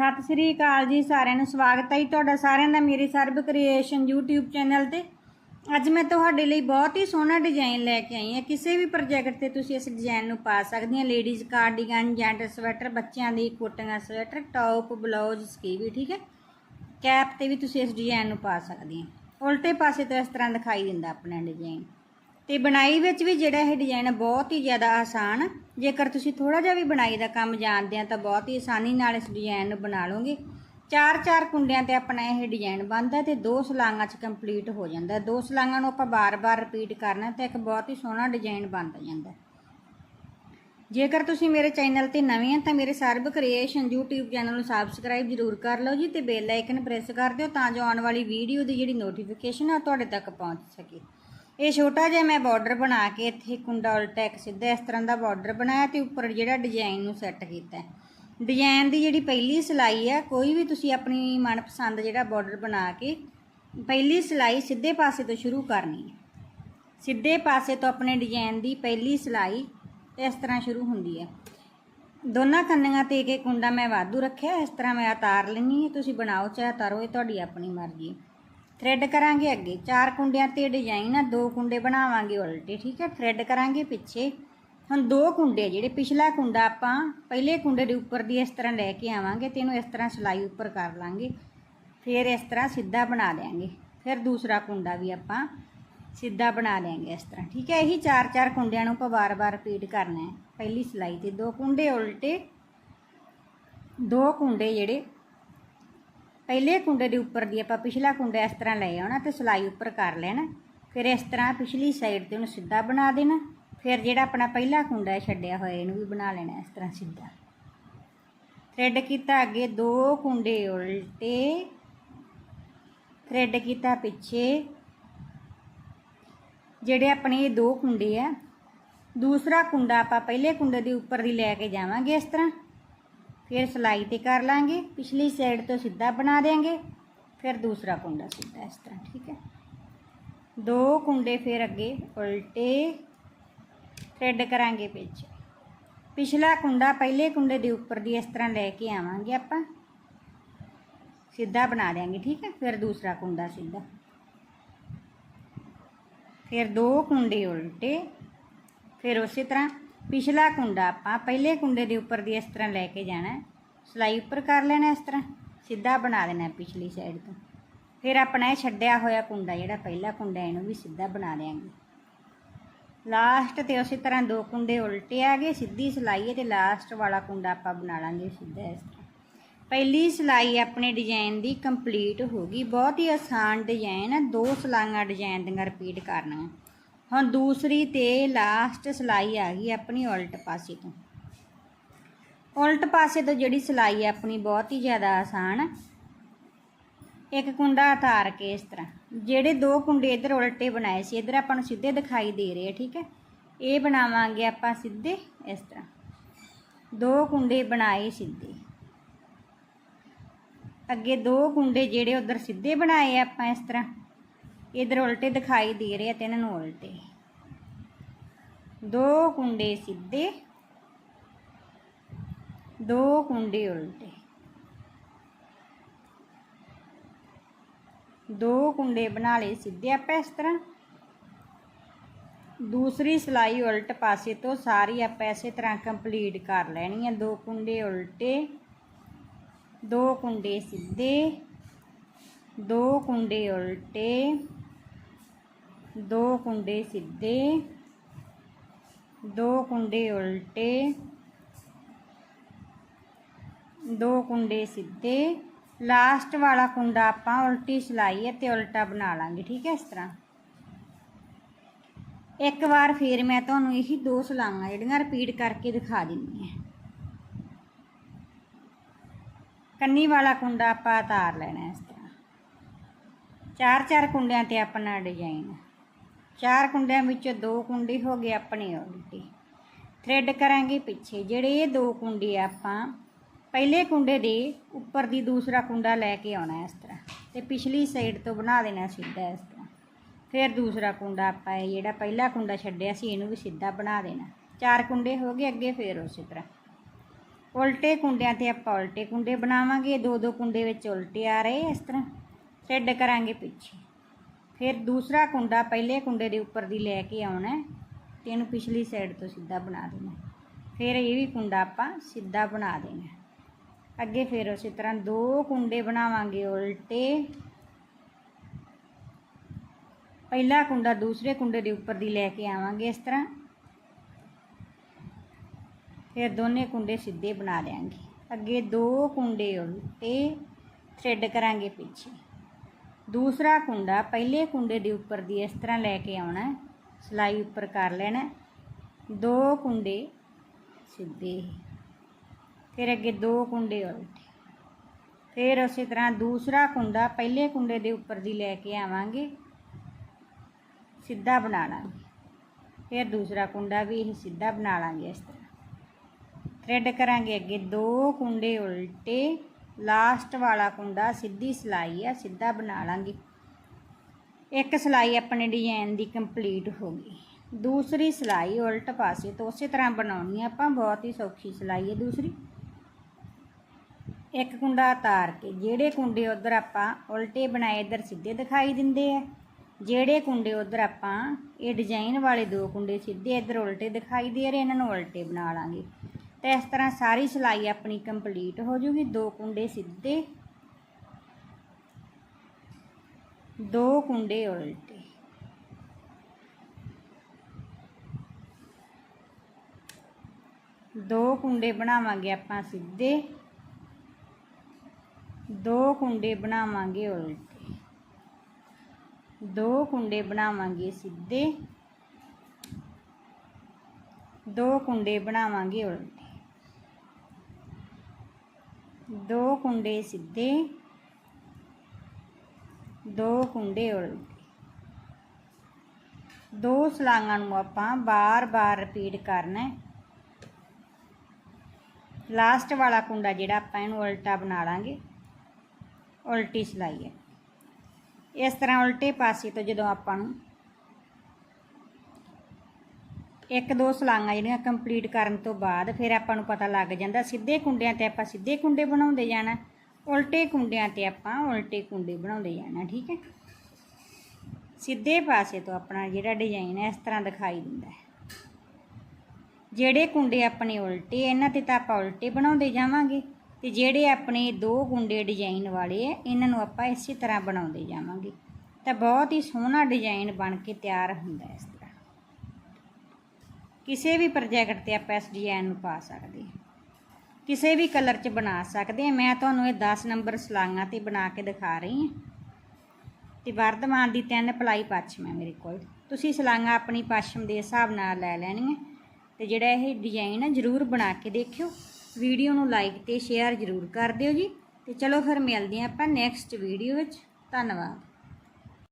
ਸਤਿ ਸ੍ਰੀ ਅਕਾਲ ਜੀ ਸਾਰਿਆਂ ਨੂੰ, ਸਵਾਗਤ ਹੈ ਜੀ ਤੁਹਾਡਾ ਸਾਰਿਆਂ ਦਾ ਮੇਰੇ ਸਰਬ ਕ੍ਰੀਏਸ਼ਨ YouTube ਚੈਨਲ ਤੇ। ਅੱਜ ਮੈਂ ਤੁਹਾਡੇ ਲਈ ਬਹੁਤ ਹੀ ਸੋਹਣਾ ਡਿਜ਼ਾਈਨ ਲੈ ਕੇ ਆਈ ਹਾਂ। ਕਿਸੇ ਵੀ ਪ੍ਰੋਜੈਕਟ ਤੇ ਤੁਸੀਂ ਇਸ ਡਿਜ਼ਾਈਨ ਨੂੰ ਪਾ ਸਕਦੀਆਂ ਲੇਡੀਜ਼ ਕਾਰਡੀਗਨ ਜੈਂਟ ਸਵੈਟਰ ਬੱਚਿਆਂ ਦੀ ਕੋਟੀਆਂ ਸਵੈਟਰ ਟੌਪ ਬਲਾਊਜ਼ ਸਕੀਵੀ ਠੀਕ ਹੈ? ਕੈਪ ਤੇ ਵੀ ਤੁਸੀਂ ਇਸ ਡਿਜ਼ਾਈਨ ਨੂੰ ਪਾ ਸਕਦੇ ਸਕਦੀਆਂ ਉਲਟੇ ਪਾਸੇ ਤੋਂ ਇਸ ਤਰ੍ਹਾਂ ਦਿਖਾਈ ਦਿੰਦਾ ਆਪਣਾ ਡਿਜ਼ਾਈਨ ਤੇ ਬਣਾਈ ਵਿੱਚ ਵੀ ਜਿਹੜਾ ਇਹ ਡਿਜ਼ਾਈਨ ਬਹੁਤ ਹੀ ਜ਼ਿਆਦਾ ਆਸਾਨ ਜੇਕਰ ਤੁਸੀਂ ਥੋੜਾ ਜਿਹਾ ਵੀ ਬਣਾਈ ਦਾ ਕੰਮ ਜਾਣਦੇ ਆ, ਤਾਂ ਬਹੁਤ ਹੀ ਆਸਾਨੀ ਨਾਲ ਇਸ ਡਿਜ਼ਾਈਨ ਨੂੰ ਬਣਾ ਲਓਗੇ। ਚਾਰ ਚਾਰ ਕੁੰਡਿਆਂ ਤੇ ਆਪਣਾ ਇਹ ਡਿਜ਼ਾਈਨ ਬਣਦਾ ਤੇ ਦੋ ਸਲਾਂਗਾਂ 'ਚ ਕੰਪਲੀਟ ਹੋ ਜਾਂਦਾ ਦੋ ਸਲਾਂਗਾਂ ਨੂੰ ਆਪਾਂ ਬਾਰ-ਬਾਰ ਰਿਪੀਟ ਕਰਨਾ ਤੇ ਇੱਕ ਬਹੁਤ ਹੀ ਸੋਹਣਾ ਡਿਜ਼ਾਈਨ ਬਣਦਾ ਜਾਂਦਾ ਜੇਕਰ ਤੁਸੀਂ ਮੇਰੇ ਚੈਨਲ ਤੇ ਨਵੇਂ ਆ, ਤਾਂ ਮੇਰੇ ਸਰਬ ਕ੍ਰੀਏਸ਼ਨ YouTube ਚੈਨਲ ਨੂੰ ਸਬਸਕ੍ਰਾਈਬ ਜ਼ਰੂਰ ਕਰ ਲਓ ਜੀ ਤੇ ਬੈਲ ਆਈਕਨ ਪ੍ਰੈਸ ਕਰ ਦਿਓ ਤਾਂ ਜੋ ਆਉਣ ਵਾਲੀ ਵੀਡੀਓ ਦੀ ਜਿਹੜੀ ਨੋਟੀਫਿਕੇਸ਼ਨ ਆ, ਉਹ ਤੁਹਾਡੇ ਤੱਕ ਪਹੁੰਚ ਸਕੇ। ਇਹ ਛੋਟਾ ਜਿਹਾ ਮੈਂ ਬਾਰਡਰ ਬਣਾ ਕੇ ਇੱਥੇ ਕੁੰਡਾ ਉਲਟਾ ਇੱਕ ਸਿੱਧਾ ਇਸ ਤਰ੍ਹਾਂ ਦਾ ਬਾਰਡਰ ਬਣਾਇਆ ਤੇ ਉੱਪਰ ਜਿਹੜਾ ਡਿਜ਼ਾਈਨ ਨੂੰ ਸੈੱਟ ਕੀਤਾ ਹੈ। ਡਿਜ਼ਾਈਨ ਦੀ ਜਿਹੜੀ ਪਹਿਲੀ ਸਿਲਾਈ ਆ ਕੋਈ ਵੀ ਤੁਸੀਂ ਆਪਣੀ ਮਨਪਸੰਦ ਜਿਹੜਾ ਬਾਰਡਰ ਬਣਾ ਕੇ ਪਹਿਲੀ ਸਿਲਾਈ ਸਿੱਧੇ ਪਾਸੇ ਤੋਂ ਸ਼ੁਰੂ ਕਰਨੀ ਹੈ। ਸਿੱਧੇ ਪਾਸੇ ਤੋਂ ਆਪਣੇ ਡਿਜ਼ਾਈਨ ਦੀ ਪਹਿਲੀ ਸਿਲਾਈ ਇਸ ਤਰ੍ਹਾਂ ਸ਼ੁਰੂ ਹੁੰਦੀ ਹੈ। ਦੋਨਾਂ ਕੰਨੀਆਂ ਤੇ ਇੱਕ ਇੱਕ ਕੁੰਡਾ ਮੈਂ ਵਾਧੂ ਰੱਖਿਆ, ਇਸ ਤਰ੍ਹਾਂ ਮੈਂ ਉਤਾਰ ਲੈਣੀ ਹੈ, ਤੁਸੀਂ ਬਣਾਓ, ਚਾਹੇ ਉਤਾਰੋ ਇਹ ਤੁਹਾਡੀ ਆਪਣੀ ਮਰਜ਼ੀ ਹੈ। ਥ੍ਰੈਡ ਕਰਾਂਗੇ ਅੱਗੇ। ਚਾਰ ਕੁੰਡਿਆਂ ਤੇ ਡਿਜ਼ਾਈਨ ਆ, ਦੋ ਕੁੰਡੇ ਬਣਾਵਾਂਗੇ ਉਲਟੇ, ਠੀਕ ਹੈ? ਥ੍ਰੈਡ ਕਰਾਂਗੇ ਪਿੱਛੇ। ਹੁਣ ਦੋ ਕੁੰਡੇ ਜਿਹੜੇ, ਪਿਛਲਾ ਕੁੰਡਾ ਆਪਾਂ ਪਹਿਲੇ ਕੁੰਡੇ ਦੇ ਉੱਪਰ ਦੀ ਇਸ ਤਰ੍ਹਾਂ ਲੈ ਕੇ ਆਵਾਂਗੇ ਤੇ ਇਹਨੂੰ ਇਸ ਤਰ੍ਹਾਂ ਸਿਲਾਈ ਉੱਪਰ ਕਰ ਲਾਂਗੇ। ਫਿਰ ਇਸ ਤਰ੍ਹਾਂ ਸਿੱਧਾ ਬਣਾ ਦੇਾਂਗੇ ਫਿਰ ਦੂਸਰਾ ਕੁੰਡਾ ਵੀ ਆਪਾਂ ਸਿੱਧਾ ਬਣਾ ਦੇਾਂਗੇ ਇਸ ਤਰ੍ਹਾਂ, ਠੀਕ ਹੈ? ਇਹੀ ਚਾਰ ਚਾਰ ਕੁੰਡਿਆਂ ਨੂੰ ਆਪਾਂ ਵਾਰ-ਵਾਰ ਰਿਪੀਟ ਕਰਨਾ ਹੈ। ਪਹਿਲੀ ਸਿਲਾਈ ਤੇ ਦੋ ਕੁੰਡੇ ਉਲਟੇ, ਦੋ ਕੁੰਡੇ ਜਿਹੜੇ ਪਹਿਲੇ ਕੁੰਡੇ ਦੇ ਉੱਪਰ ਦੀ ਆਪਾਂ ਪਿਛਲਾ ਕੁੰਡਾ ਇਸ ਤਰ੍ਹਾਂ ਲੈ ਆਉਣਾ ਤੇ ਸਿਲਾਈ ਉੱਪਰ ਕਰ ਲੈਣਾ। ਫਿਰ ਇਸ ਤਰ੍ਹਾਂ ਪਿਛਲੀ ਸਾਈਡ ਤੇ ਉਹਨੂੰ ਸਿੱਧਾ ਬਣਾ ਦੇਣਾ। ਫਿਰ ਜਿਹੜਾ ਆਪਣਾ ਪਹਿਲਾ ਕੁੰਡਾ ਛੱਡਿਆ ਹੋਇਆ, ਇਹਨੂੰ ਵੀ ਬਣਾ ਲੈਣਾ ਇਸ ਤਰ੍ਹਾਂ ਸਿੱਧਾ। ਥ੍ਰੈਡ ਕੀਤਾ ਅੱਗੇ ਦੋ ਕੁੰਡੇ ਉਲਟੇ। ਥ੍ਰੈਡ ਕੀਤਾ ਪਿੱਛੇ। ਜਿਹੜੇ ਆਪਣੇ ਇਹ ਦੋ ਕੁੰਡੇ ਆ, ਦੂਸਰਾ ਕੁੰਡਾ ਆਪਾਂ ਪਹਿਲੇ ਕੁੰਡੇ ਦੇ ਉੱਪਰ ਦੀ ਲੈ ਕੇ ਜਾਵਾਂਗੇ ਇਸ ਤਰ੍ਹਾਂ। ਫਿਰ ਸਿਲਾਈ ਤੇ ਕਰ ਲਾਂਗੇ, ਪਿਛਲੀ ਸਾਈਡ ਤੋਂ ਸਿੱਧਾ ਬਣਾ ਦੇਾਂਗੇ ਫਿਰ ਦੂਸਰਾ ਕੁੰਡਾ ਸਿੱਧਾ ਇਸ ਤਰ੍ਹਾਂ, ਠੀਕ ਹੈ। ਦੋ ਕੁੰਡੇ ਫਿਰ ਅੱਗੇ ਉਲਟੇ ਥ੍ਰੈਡ ਕਰਾਂਗੇ ਵਿੱਚ। ਪਿਛਲਾ ਕੁੰਡਾ ਪਹਿਲੇ ਕੁੰਡੇ ਦੇ ਉੱਪਰ ਦੀ ਇਸ ਤਰ੍ਹਾਂ ਲੈ ਕੇ ਆਵਾਂਗੇ ਆਪਾਂ। ਸਿੱਧਾ ਬਣਾ ਦੇਾਂਗੇ ਠੀਕ ਹੈ, ਫਿਰ ਦੂਸਰਾ ਕੁੰਡਾ ਸਿੱਧਾ। ਫਿਰ ਦੋ ਕੁੰਡੇ ਉਲਟੇ, ਫਿਰ ਉਸੇ ਤਰ੍ਹਾਂ ਪਿਛਲਾ ਕੁੰਡਾ ਆਪਾਂ ਪਹਿਲੇ ਕੁੰਡੇ ਦੇ ਉੱਪਰ ਦੀ ਇਸ ਤਰ੍ਹਾਂ ਲੈ ਕੇ ਜਾਣਾ। ਸਿਲਾਈ ਉੱਪਰ ਕਰ ਲੈਣਾ ਇਸ ਤਰ੍ਹਾਂ, ਸਿੱਧਾ ਬਣਾ ਦੇਣਾ ਪਿਛਲੀ ਸਾਈਡ ਤੋਂ। ਫਿਰ ਆਪਣਾ ਇਹ ਛੱਡਿਆ ਹੋਇਆ ਕੁੰਡਾ, ਜਿਹੜਾ ਪਹਿਲਾ ਕੁੰਡਾ, ਇਹਨੂੰ ਵੀ ਸਿੱਧਾ ਬਣਾ ਦੇਾਂਗੇ ਲਾਸਟ ਤੇ ਉਸੇ ਤਰ੍ਹਾਂ ਦੋ ਕੁੰਡੇ ਉਲਟੇ ਆ ਗਏ, ਸਿੱਧੀ ਸਿਲਾਈ ਹੈ ਤੇ ਲਾਸਟ ਵਾਲਾ ਕੁੰਡਾ ਆਪਾਂ ਬਣਾ ਲਾਂਗੇ ਸਿੱਧਾ ਇਸ ਤਰ੍ਹਾਂ। ਪਹਿਲੀ ਸਿਲਾਈ ਆਪਣੇ ਡਿਜ਼ਾਈਨ ਦੀ ਕੰਪਲੀਟ ਹੋ ਗਈ। ਬਹੁਤ ਹੀ ਆਸਾਨ ਡਿਜ਼ਾਈਨ ਹੈ ਦੋ ਸਲਾਈਆਂ ਡਿਜ਼ਾਈਨ ਦੀਆਂ ਰਿਪੀਟ ਕਰਨੀਆਂ। ਹੁਣ ਦੂਸਰੀ ਤੇ ਲਾਸਟ ਸਿਲਾਈ ਆ ਗਈ ਆਪਣੀ ਉਲਟ ਪਾਸੇ ਤੋਂ। ਉਲਟ ਪਾਸੇ ਤੋਂ ਜਿਹੜੀ ਸਿਲਾਈ ਆਪਣੀ ਬਹੁਤ ਹੀ ਜ਼ਿਆਦਾ ਆਸਾਨ ਇੱਕ ਕੁੰਡਾ ਉਤਾਰ ਕੇ ਇਸ ਤਰ੍ਹਾਂ। ਜਿਹੜੇ ਦੋ ਕੁੰਡੇ ਇਧਰ ਉਲਟੇ ਬਣਾਏ ਸੀ, ਇਧਰ ਆਪਾਂ ਨੂੰ ਸਿੱਧੇ ਦਿਖਾਈ ਦੇ ਰਹੇ ਆ, ਠੀਕ ਹੈ ਇਹ ਬਣਾਵਾਂਗੇ ਆਪਾਂ ਸਿੱਧੇ ਇਸ ਤਰ੍ਹਾਂ। ਦੋ ਕੁੰਡੇ ਬਣਾਏ ਸਿੱਧੇ। ਅੱਗੇ ਦੋ ਕੁੰਡੇ ਜਿਹੜੇ ਉਧਰ ਸਿੱਧੇ ਬਣਾਏ ਆਪਾਂ ਇਸ ਤਰ੍ਹਾਂ। ਇਧਰ ਉਲਟੇ ਦਿਖਾਈ ਦੇ ਰਹੇ ਆ ਤੇ ਇਹਨਾਂ ਨੂੰ ਉਲਟੇ। ਦੋ ਕੁੰਡੇ ਸਿੱਧੇ, ਦੋ ਕੁੰਡੇ ਉਲਟੇ। ਦੋ ਕੁੰਡੇ ਬਣਾ ਲਏ ਸਿੱਧੇ ਆਪਾਂ ਇਸ ਤਰ੍ਹਾਂ। ਦੂਸਰੀ ਸਿਲਾਈ ਉਲਟ ਪਾਸੇ ਤੋਂ ਸਾਰੀ ਆਪਾਂ ਇਸੇ ਤਰ੍ਹਾਂ ਕੰਪਲੀਟ ਕਰ ਲੈਣੀ ਹੈ ਦੋ ਕੁੰਡੇ ਉਲਟੇ, ਦੋ ਕੁੰਡੇ ਸਿੱਧੇ, ਦੋ ਕੁੰਡੇ ਉਲਟੇ। ਦੋ ਕੁੰਡੇ ਸਿੱਧੇ, ਦੋ ਕੁੰਡੇ ਉਲਟੇ, ਦੋ ਕੁੰਡੇ ਸਿੱਧੇ। ਲਾਸਟ ਵਾਲਾ ਕੁੰਡਾ ਆਪਾਂ ਉਲਟੀ ਸਿਲਾਈ ਹੈ ਤੇ ਉਲਟਾ ਬਣਾ ਲਾਂਗੇ, ਠੀਕ ਹੈ ਇਸ ਤਰ੍ਹਾਂ। ਇੱਕ ਵਾਰ ਫੇਰ ਮੈਂ ਤੁਹਾਨੂੰ ਇਹੀ ਦੋ ਸਲਾਈਆਂ ਜਿਹੜੀਆਂ ਰਿਪੀਟ ਕਰਕੇ ਦਿਖਾ ਦਿੰਦੀ ਹਾਂ। ਕੰਨੀ ਵਾਲਾ ਕੁੰਡਾ ਆਪਾਂ ਉਤਾਰ ਲੈਣਾ ਇਸ ਤਰ੍ਹਾਂ। ਚਾਰ ਚਾਰ ਕੁੰਡਿਆਂ ਤੇ ਆਪਣਾ ਡਿਜ਼ਾਈਨ ਚਾਰ ਕੁੰਡਿਆਂ ਵਿੱਚੋਂ ਦੋ ਕੁੰਡੇ ਹੋ ਗਏ ਆਪਣੇ ਉਲਟੀ ਥ੍ਰੈਡ ਕਰਾਂਗੇ ਪਿੱਛੇ। ਜਿਹੜੇ ਇਹ ਦੋ ਕੁੰਡੇ ਆਪਾਂ, ਪਹਿਲੇ ਕੁੰਡੇ ਦੇ ਉੱਪਰ ਦੀ ਦੂਸਰਾ ਕੁੰਡਾ ਲੈ ਕੇ ਆਉਣਾ ਇਸ ਤਰ੍ਹਾਂ ਤੇ ਪਿਛਲੀ ਸਾਈਡ ਤੋਂ ਬਣਾ ਦੇਣਾ ਸਿੱਧਾ ਇਸ ਤਰ੍ਹਾਂ। ਫਿਰ ਦੂਸਰਾ ਕੁੰਡਾ ਆਪਾਂ ਇਹ ਜਿਹੜਾ ਪਹਿਲਾ ਕੁੰਡਾ ਛੱਡਿਆ ਸੀ, ਇਹਨੂੰ ਵੀ ਸਿੱਧਾ ਬਣਾ ਦੇਣਾ। ਚਾਰ ਕੁੰਡੇ ਹੋ ਗਏ ਅੱਗੇ ਫਿਰ ਉਸੇ ਤਰ੍ਹਾਂ। ਉਲਟੇ ਕੁੰਡਿਆਂ ਤੇ ਆਪਾਂ ਉਲਟੇ ਕੁੰਡੇ ਬਣਾਵਾਂਗੇ। ਦੋ ਦੋ ਕੁੰਡੇ ਵਿੱਚ ਉਲਟੇ ਆ ਰਹੇ ਇਸ ਤਰ੍ਹਾਂ। ਥ੍ਰੈਡ ਕਰਾਂਗੇ ਪਿੱਛੇ। ਫਿਰ ਦੂਸਰਾ ਕੁੰਡਾ ਪਹਿਲੇ ਕੁੰਡੇ ਦੇ ਉੱਪਰ ਦੀ ਲੈ ਕੇ ਆਉਣਾ ਹੈ ਤੇ ਇਹਨੂੰ ਪਿਛਲੀ ਸਾਈਡ ਤੋਂ ਸਿੱਧਾ ਬਣਾ ਦੇਣਾ ਫਿਰ ਇਹ ਵੀ ਕੁੰਡਾ ਆਪਾਂ ਸਿੱਧਾ ਬਣਾ ਦੇਣਾ ਅੱਗੇ ਫਿਰ ਉਸੇ ਤਰ੍ਹਾਂ ਦੋ ਕੁੰਡੇ ਬਣਾਵਾਂਗੇ ਉਲਟੇ। ਪਹਿਲਾ ਕੁੰਡਾ ਦੂਸਰੇ ਕੁੰਡੇ ਦੇ ਉੱਪਰ ਦੀ ਲੈ ਕੇ ਆਵਾਂਗੇ ਇਸ ਤਰ੍ਹਾਂ। ਫਿਰ ਦੋਨੇ ਕੁੰਡੇ ਸਿੱਧੇ ਬਣਾ ਦਿਆਂਗੇ। ਅੱਗੇ ਦੋ ਕੁੰਡੇ ਉਲਟੇ ਥ੍ਰੈਡ ਕਰਾਂਗੇ ਪਿੱਛੇ। ਦੂਸਰਾ ਕੁੰਡਾ ਪਹਿਲੇ ਕੁੰਡੇ ਦੇ ਉੱਪਰ ਦੀ ਇਸ ਤਰ੍ਹਾਂ ਲੈ ਕੇ ਆਉਣਾ ਹੈ। ਸਿਲਾਈ ਉੱਪਰ ਕਰ ਲੈਣਾ ਦੋ ਕੁੰਡੇ ਸਿੱਧੇ ਫਿਰ ਅੱਗੇ ਦੋ ਕੁੰਡੇ ਉਲਟੇ ਫਿਰ ਉਸੇ ਤਰ੍ਹਾਂ ਦੂਸਰਾ ਕੁੰਡਾ ਪਹਿਲੇ ਕੁੰਡੇ ਦੇ ਉੱਪਰ ਦੀ ਲੈ ਕੇ ਆਵਾਂਗੇ। ਸਿੱਧਾ ਬਣਾ ਲਾਂਗੇ। ਫਿਰ ਦੂਸਰਾ ਕੁੰਡਾ ਵੀ ਇਹ ਸਿੱਧਾ ਬਣਾ ਲਾਂਗੇ ਇਸ ਤਰ੍ਹਾਂ। ਥ੍ਰੈਡ ਕਰਾਂਗੇ ਅੱਗੇ ਦੋ ਕੁੰਡੇ ਉਲਟੇ। ਲਾਸਟ ਵਾਲਾ ਕੁੰਡਾ ਸਿੱਧੀ ਸਿਲਾਈ ਆ, ਸਿੱਧਾ ਬਣਾ ਲਾਂਗੇ। ਇੱਕ ਸਿਲਾਈ ਆਪਣੇ ਡਿਜ਼ਾਈਨ ਦੀ ਕੰਪਲੀਟ ਹੋ ਗਈ। ਦੂਸਰੀ ਸਿਲਾਈ ਉਲਟ ਪਾਸੇ ਤੋਂ ਉਸੇ ਤਰ੍ਹਾਂ ਬਣਾਉਣੀ ਆਪਾਂ ਬਹੁਤ ਹੀ ਸੌਖੀ ਸਿਲਾਈ ਹੈ ਦੂਸਰੀ। ਇੱਕ ਕੁੰਡਾ ਉਤਾਰ ਕੇ, ਜਿਹੜੇ ਕੁੰਡੇ ਉਧਰ ਆਪਾਂ ਉਲਟੇ ਬਣਾਏ, ਇੱਧਰ ਸਿੱਧੇ ਦਿਖਾਈ ਦਿੰਦੇ ਆ। ਜਿਹੜੇ ਕੁੰਡੇ ਉਧਰ ਆਪਾਂ, ਇਹ ਡਿਜ਼ਾਈਨ ਵਾਲੇ ਦੋ ਕੁੰਡੇ ਸਿੱਧੇ ਇੱਧਰ ਉਲਟੇ ਦਿਖਾਈ ਦੇ ਰਹੇ ਇਹਨਾਂ ਨੂੰ ਉਲਟੇ ਬਣਾ ਲਾਂਗੇ। ਤੇ ਇਸ ਤਰ੍ਹਾਂ ਸਾਰੀ ਸਿਲਾਈ ਆਪਣੀ ਕੰਪਲੀਟ ਹੋ ਜੂਗੀ। ਦੋ ਕੁੰਡੇ ਸਿੱਧੇ। ਦੋ ਕੁੰਡੇ ਉਲਟੇ। ਦੋ ਕੁੰਡੇ ਬਣਾਵਾਂਗੇ ਆਪਾਂ ਸਿੱਧੇ। ਦੋ ਕੁੰਡੇ ਬਣਾਵਾਂਗੇ ਉਲਟੇ। ਦੋ ਕੁੰਡੇ ਬਣਾਵਾਂਗੇ ਸਿੱਧੇ। ਦੋ ਕੁੰਡੇ ਬਣਾਵਾਂਗੇ ਉਲਟੇ। ਦੋ ਕੁੰਡੇ ਸਿੱਧੇ, ਦੋ ਕੁੰਡੇ ਉਲਟੇ। ਦੋ ਸਲਾਂਗਾਂ ਨੂੰ ਆਪਾਂ ਬਾਰ-ਬਾਰ ਰਿਪੀਟ ਕਰਨਾ ਹੈ। ਲਾਸਟ ਵਾਲਾ ਕੁੰਡਾ ਜਿਹੜਾ ਆਪਾਂ ਇਹਨੂੰ ਉਲਟਾ ਬਣਾ ਲਾਂਗੇ। ਉਲਟੀ ਸਿਲਾਈ ਹੈ। ਇਸ ਤਰ੍ਹਾਂ ਉਲਟੇ ਪਾਸੇ ਤੋਂ ਜਦੋਂ ਆਪਾਂ ਨੂੰ ਇੱਕ ਦੋ ਸਲਾਂਗਾਂ ਜਿਹੜੀਆਂ ਕੰਪਲੀਟ ਕਰਨ ਤੋਂ ਬਾਅਦ ਫਿਰ ਆਪਾਂ ਨੂੰ ਪਤਾ ਲੱਗ ਜਾਂਦਾ ਸਿੱਧੇ ਕੁੰਡਿਆਂ ਤੇ ਆਪਾਂ ਸਿੱਧੇ ਕੁੰਡੇ ਬਣਾਉਂਦੇ ਜਾਣਾ। ਉਲਟੇ ਕੁੰਡਿਆਂ ਤੇ ਆਪਾਂ ਉਲਟੇ ਕੁੰਡੇ ਬਣਾਉਂਦੇ ਜਾਣਾ, ਠੀਕ ਹੈ? ਸਿੱਧੇ ਪਾਸੇ ਤੋਂ ਆਪਣਾ ਜਿਹੜਾ ਡਿਜ਼ਾਈਨ ਹੈ ਇਸ ਤਰ੍ਹਾਂ ਦਿਖਾਈ ਦਿੰਦਾ ਹੈ। ਜਿਹੜੇ ਕੁੰਡੇ ਆਪਣੇ ਉਲਟੇ, ਇਹਨਾਂ ਤੇ ਤਾਂ ਆਪਾਂ ਉਲਟੇ ਬਣਾਉਂਦੇ ਜਾਵਾਂਗੇ ਤੇ ਜਿਹੜੇ ਆਪਣੇ ਦੋ ਕੁੰਡੇ ਡਿਜ਼ਾਈਨ ਵਾਲੇ ਆ ਇਹਨਾਂ ਨੂੰ ਆਪਾਂ ਇਸੇ ਤਰ੍ਹਾਂ ਬਣਾਉਂਦੇ ਜਾਵਾਂਗੇ। ਤਾਂ ਬਹੁਤ ਹੀ ਸੋਹਣਾ ਡਿਜ਼ਾਈਨ ਬਣ ਕੇ ਤਿਆਰ ਹੁੰਦਾ ਹੈ ਇਸ ਕਿਸੇ ਵੀ ਪ੍ਰੋਜੈਕਟ ਤੇ ਆਪਾਂ ਇਸ ਡਿਜ਼ਾਈਨ ਨੂੰ ਪਾ ਸਕਦੇ ਹਾਂ। ਕਿਸੇ ਵੀ ਕਲਰ 'ਚ ਬਣਾ ਸਕਦੇ ਹਾਂ। ਮੈਂ ਤੁਹਾਨੂੰ ਇਹ 10 ਨੰਬਰ ਸਲਾਈਆਂ ਤੇ ਬਣਾ ਕੇ ਦਿਖਾ ਰਹੀ ਹਾਂ। ਤੇ ਵਰਧਮਾਨ ਦੀ ਤਿੰਨ ਪਲਾਈ ਪੱਛਮ ਹੈ ਮੇਰੇ ਕੋਲ। ਤੁਸੀਂ ਸਲਾਈਆਂ ਆਪਣੀ ਪੱਛਮ ਦੇ ਹਿਸਾਬ ਨਾਲ ਲੈ ਲੈਣੀਆਂ। ਤੇ ਜਿਹੜਾ ਇਹ ਡਿਜ਼ਾਈਨ ਹੈ ਜਰੂਰ ਬਣਾ ਕੇ ਦੇਖਿਓ। ਵੀਡੀਓ ਨੂੰ ਲਾਈਕ ਤੇ ਸ਼ੇਅਰ ਜਰੂਰ ਕਰ ਦਿਓ ਜੀ। ਤੇ ਚਲੋ ਫਿਰ ਮਿਲਦੇ ਹਾਂ ਆਪਾਂ ਨੈਕਸਟ ਵੀਡੀਓ ਵਿੱਚ। ਧੰਨਵਾਦ।